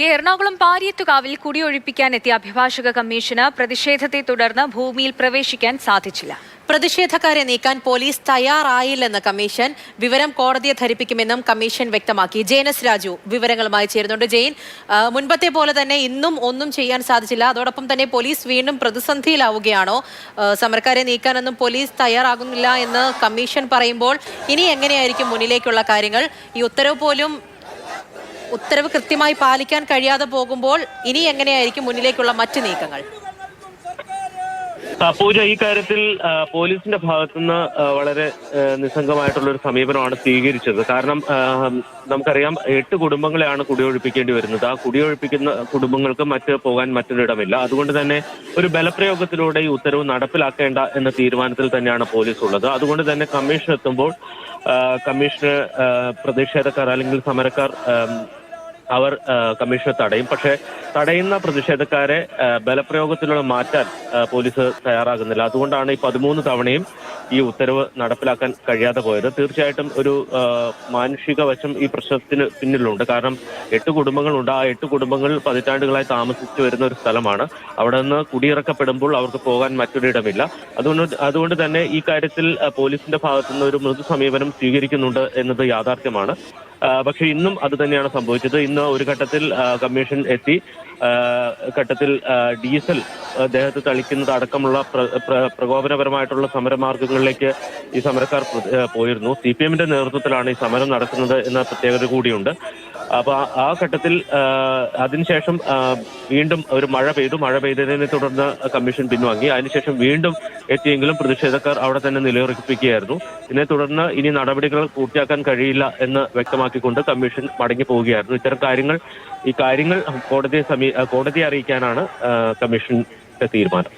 വാർത്തകളിലേക്ക് എറണാകുളം പാരിയത്തുകാവിൽ കുടിയൊഴിപ്പിക്കാൻ എത്തിയ അഭിഭാഷക കമ്മീഷന് പ്രതിഷേധത്തെ തുടർന്ന് ഭൂമിയിൽ പ്രവേശിക്കാൻ സാധിച്ചില്ല. പ്രതിഷേധക്കാരെ നീക്കാൻ പോലീസ് തയ്യാറായില്ലെന്ന് കമ്മീഷൻ വിവരം കോടതിയെ ധരിപ്പിക്കുമെന്നും കമ്മീഷൻ വ്യക്തമാക്കി. ജെയിനസ് രാജു വിവരങ്ങളുമായി ചേരുന്നുണ്ട്. ജെയിൻ മുൻപത്തെ പോലെ തന്നെ ഇന്നും ഒന്നും ചെയ്യാൻ സാധിച്ചില്ല. അതോടൊപ്പം തന്നെ പോലീസ് വീണ്ടും പ്രതിസന്ധിയിലാവുകയാണോ? സമരക്കാരെ നീക്കാനൊന്നും പോലീസ് തയ്യാറാകുന്നില്ല എന്ന് കമ്മീഷൻ പറയുമ്പോൾ ഇനി എങ്ങനെയായിരിക്കും മുന്നിലേക്കുള്ള കാര്യങ്ങൾ? ഈ ഉത്തരവ് പോലും ഉത്തരവ് കൃത്യമായി പാലിക്കാൻ കഴിയാതെ പോകുമ്പോൾ ഇനി എങ്ങനെയായിരിക്കും മുന്നിലേക്കുള്ള മറ്റു നീക്കങ്ങൾ? പൂജ ഈ കാര്യത്തിൽ പോലീസിന്റെ ഭാഗത്തുനിന്ന് വളരെ നിസ്സംഗമായിട്ടുള്ള ഒരു സമീപനമാണ് സ്വീകരിച്ചത്. കാരണം നമുക്കറിയാം എട്ട് കുടുംബങ്ങളെയാണ് കുടിയൊഴിപ്പിക്കേണ്ടി വരുന്നത്. ആ കുടിയൊഴിപ്പിക്കുന്ന കുടുംബങ്ങൾക്ക് മറ്റ് പോകാൻ മറ്റൊരിടമില്ല. അതുകൊണ്ട് തന്നെ ഒരു ബലപ്രയോഗത്തിലൂടെ ഈ ഉത്തരവ് നടപ്പിലാക്കേണ്ട എന്ന തീരുമാനത്തിൽ തന്നെയാണ് പോലീസ് ഉള്ളത് അതുകൊണ്ട് തന്നെ കമ്മീഷൻ എത്തുമ്പോൾ കമ്മീഷന് പ്രതിഷേധക്കാർ അല്ലെങ്കിൽ സമരക്കാർ അവർ കമ്മീഷനെ തടയും. പക്ഷേ തടയുന്ന പ്രതിഷേധക്കാരെ ബലപ്രയോഗത്തിലൂടെ മാറ്റാൻ പോലീസ് തയ്യാറാകുന്നില്ല. അതുകൊണ്ടാണ് ഈ പതിമൂന്ന് തവണയും ഈ ഉത്തരവ് നടപ്പിലാക്കാൻ കഴിയാതെ പോയത്. തീർച്ചയായിട്ടും ഒരു മാനുഷിക വശം ഈ പ്രശ്നത്തിന് പിന്നിലുണ്ട്. കാരണം എട്ട് കുടുംബങ്ങളുണ്ട് ആ എട്ട് കുടുംബങ്ങൾ പതിറ്റാണ്ടുകളായി താമസിച്ചു വരുന്ന ഒരു സ്ഥലമാണ്. അവിടെ നിന്ന് കുടിയിറക്കപ്പെടുമ്പോൾ അവർക്ക് പോകാൻ മറ്റൊരിടമില്ല. അതുകൊണ്ട് അതുകൊണ്ട് തന്നെ ഈ കാര്യത്തിൽ പോലീസിന്റെ ഭാഗത്തുനിന്ന് ഒരു മൃദു സമീപനം സ്വീകരിക്കുന്നുണ്ട് എന്നത് യാഥാർത്ഥ്യമാണ്. പക്ഷേ ഇന്നും അത് തന്നെയാണ് സംഭവിച്ചത്. ഇന്ന് ഒരു ഘട്ടത്തിൽ കമ്മീഷൻ എത്തി. ഘട്ടത്തിൽ ഡീസൽ അദ്ദേഹത്തെ ദേഹത്ത് തളിക്കുന്നത് അടക്കമുള്ള പ്ര- പ്ര- പ്രകോപനപരമായിട്ടുള്ള സമരമാർഗങ്ങളിലേക്ക് ഈ സമരക്കാർ പോയിരുന്നു. സി പി എമ്മിന്റെ നേതൃത്വത്തിലാണ് ഈ സമരം നടക്കുന്നത് എന്ന പ്രത്യേകത കൂടിയുണ്ട്. അപ്പൊ ആ- ഘട്ടത്തിൽ അതിനുശേഷം വീണ്ടും ഒരു മഴ പെയ്തു. മഴ പെയ്തതിനെ തുടർന്ന് കമ്മീഷൻ പിൻവാങ്ങി. അതിനുശേഷം വീണ്ടും എത്തിയെങ്കിലും പ്രതിഷേധക്കാർ അവിടെ തന്നെ നിലയുറപ്പിക്കുകയായിരുന്നു. ഇതിനെ തുടർന്ന് ഇനി നടപടികൾ പൂർത്തിയാക്കാൻ കഴിയില്ല എന്ന് വ്യക്തമാക്കിക്കൊണ്ട് കമ്മീഷൻ മടങ്ങി പോവുകയായിരുന്നു. ഇത്തരം കാര്യങ്ങൾ ഈ കാര്യങ്ങൾ കോടതിയെ സമീ കോടതിയെ അറിയിക്കാനാണ് കമ്മീഷന്റെ തീരുമാനം.